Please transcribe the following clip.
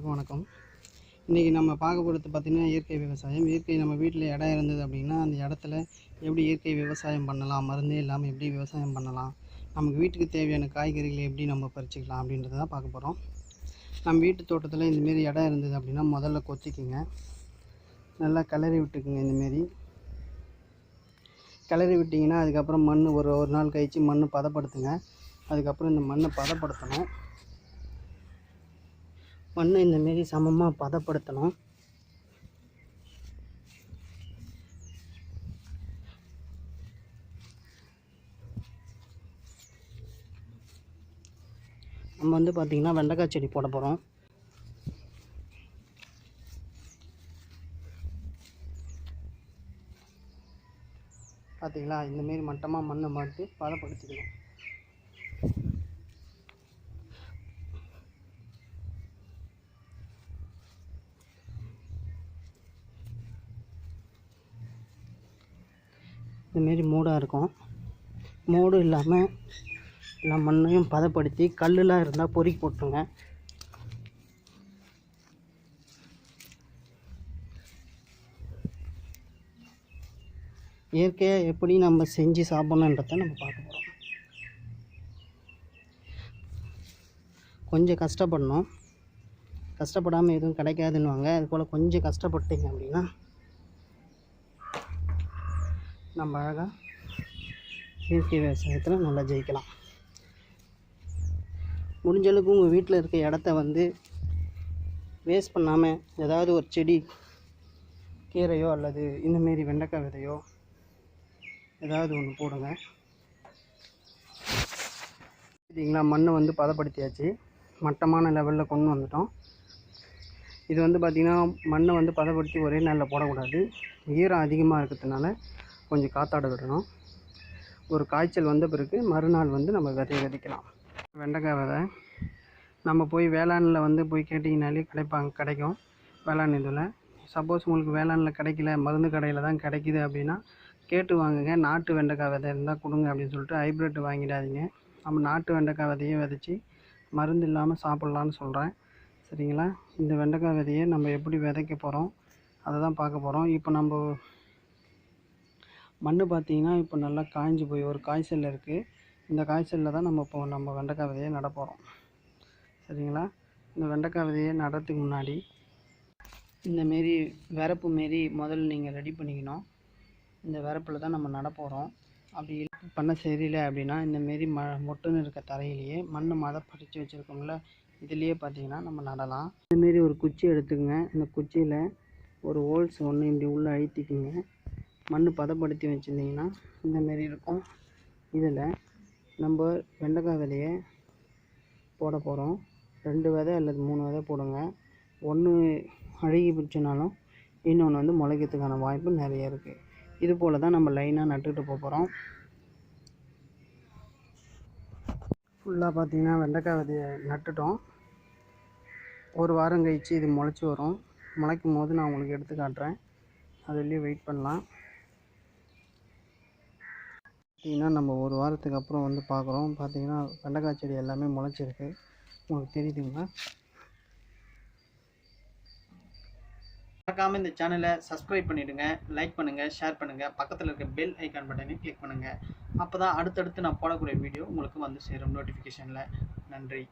எல்லாருக்கும் வணக்கம். இன்றைக்கி நம்ம பார்க்க போகிறது பார்த்திங்கன்னா இயற்கை விவசாயம். இயற்கை நம்ம வீட்டில் இடம் இருந்தது அப்படின்னா அந்த இடத்துல எப்படி இயற்கை விவசாயம் பண்ணலாம்? மருந்தே இல்லாமல் எப்படி விவசாயம் பண்ணலாம்? நமக்கு வீட்டுக்கு தேவையான காய்கறிகளை எப்படி நம்ம பறிச்சுக்கலாம் அப்படின்றத தான் பார்க்க போகிறோம் நம்ம வீட்டு தோட்டத்தில் இந்தமாரி இடம் இருந்தது அப்படின்னா முதல்ல கொத்திக்குங்க. நல்லா கிளறி விட்டுக்குங்க இந்தமாரி கிளறி விட்டிங்கன்னா அதுக்கப்புறம் மண் ஒரு ஒரு நாள் கழித்து மண் பதப்படுத்துங்க. அதுக்கப்புறம் இந்த மண்ணை பதப்படுத்தணும். மண்ணை இந்தமாரி சமமாக பதப்படுத்தணும். நம்ம வந்து பார்த்திங்கன்னா வெண்டைக்காய் செடி போட போகிறோம் பார்த்திங்களா இந்தமாரி மட்டமாக மண்ணை மாட்டி பதப்படுத்திக்கணும். இதுமாரி மூடாக இருக்கும். மூடு இல்லாமல் எல்லா மண்ணையும் பதப்படுத்தி கல்லுலாம் இருந்தால் பொறுக்கி போட்டுருங்க. இயற்கையாக எப்படி நம்ம செஞ்சு சாப்பிட்ணுன்றத நம்ம பார்க்க போகிறோம் கொஞ்சம் கஷ்டப்படணும். கஷ்டப்படாமல் எதுவும் கிடைக்காதுன்னுவாங்க. அது போல் கொஞ்சம் கஷ்டப்பட்டீங்க அப்படின்னா நம்ம அழகாக இயற்கை விவசாயத்தில் நல்லா ஜெயிக்கலாம். முடிஞ்ச அளவுக்கு உங்கள் வீட்டில் இருக்க இடத்த வந்து வேஸ்ட் பண்ணாமல் ஏதாவது ஒரு செடி கீரையோ அல்லது இந்தமாரி வெண்டைக்காய் விதையோ ஏதாவது ஒன்று போடுங்க. சரிங்களா மண்ணை வந்து பதப்படுத்தியாச்சு. மட்டமான லெவலில் கொண்டு வந்துட்டோம். இது வந்து பார்த்திங்கன்னா மண்ணை வந்து பதப்படுத்தி ஒரே நாளில் போடக்கூடாது. ஈரம் அதிகமாக இருக்கிறதுனால கொஞ்சம் காத்தாட விடணும். ஒரு காய்ச்சல் வந்த பிறகு மறுநாள் வந்து நம்ம விதைய விதைக்கலாம். வெண்டைக்காய் விதை. நம்ம போய் வேளாண்ல வந்து போய் கேட்டிங்கனாலே கிடைப்பாங்க கிடைக்கும். வேளாண் இதில். சப்போஸ் உங்களுக்கு வேளாண்ல கிடைக்கல மருந்து கடையில் தான் கிடைக்கிது அப்படின்னா கேட்டு வாங்குங்க. நாட்டு வெண்டைக்காய் விதை இருந்தால் கொடுங்க அப்படின்னு சொல்லிட்டு ஹைப்ரிட் வாங்கிடாதீங்க. நம்ம நாட்டு வெண்டைக்காய் விதையே விதைச்சி மருந்து இல்லாமல் சாப்பிட்லான்னு சொல்கிறேன் சரிங்களா? இந்த வெண்டைக்காய் விதையை நம்ம எப்படி விதைக்க போகிறோம் அதை தான் பார்க்க போகிறோம் இப்போ நம்ம மண் பார்த்தீங்கன்னா இப்போ நல்லா காய்ஞ்சி போய் ஒரு காய்ச்சல் இருக்குது இந்த காய்ச்சலில் தான் நம்ம இப்போ நம்ம வெண்டைக்காய் விதையை நட போகிறோம் சரிங்களா? இந்த வெண்டைக்காய் விதையை நடத்துக்கு முன்னாடி இந்தமாரி விரப்பு மாரி முதல்ல நீங்கள் ரெடி பண்ணிக்கணும். இந்த விரப்பில் தான் நம்ம நட போகிறோம் அப்படி பண்ண சரியில்லை அப்படின்னா இந்தமாரி ம மொட்டுன்னு இருக்க தரையிலேயே மண் படித்து வச்சுருக்கோம்ல இதுலேயே பார்த்தீங்கன்னா நம்ம நடலாம். இந்தமாரி ஒரு குச்சி எடுத்துக்கங்க. இந்த குச்சியில் ஒரு ஹோல்ஸ் ஒன்று இப்படி உள்ளே அழுத்திக்குங்க. மண் பதப்படுத்தி வச்சுருந்தீங்கன்னா இந்தமாரி இருக்கும். இதில் நம்ம வெண்டைக்காய் விதையை போட போகிறோம் ரெண்டு விதை அல்லது மூணு விதை போடுங்க. ஒன்று அழுகி போச்சுனாலும் இன்னொன்று வந்து முளைக்கிறதுக்கான வாய்ப்பு நிறைய இருக்குது இது போல் தான் நம்ம லைனாக நட்டுக்கிட்டு போக போகிறோம் ஃபுல்லாக பார்த்தீங்கன்னா வெண்டைக்காய் விதையை நட்டுட்டோம். ஒரு வாரம் கழித்து இது முளைச்சி வரும். முளைக்கும் போது நான் உங்களுக்கு எடுத்து காட்டுறேன். அதுலேயே வெயிட் பண்ணலாம். பார்த்திங்கன்னா நம்ம ஒரு வாரத்துக்கு அப்புறம் வந்து பார்க்குறோம் பார்த்தீங்கன்னா வெண்டைக்காய் செடி எல்லாமே முளைச்சிருக்கு. உங்களுக்கு தெரியுதுங்களா? மறக்காமல் இந்த சேனலை சப்ஸ்கிரைப் பண்ணிவிடுங்க லைக் பண்ணுங்கள் ஷேர் பண்ணுங்கள் பக்கத்தில் இருக்க பெல் ஐக்கான் பட்டனையும் கிளிக் பண்ணுங்கள் அப்போ தான் அடுத்தடுத்து நான் போடக்கூடிய வீடியோ உங்களுக்கு வந்து சேரும் நோட்டிஃபிகேஷனில் நன்றி.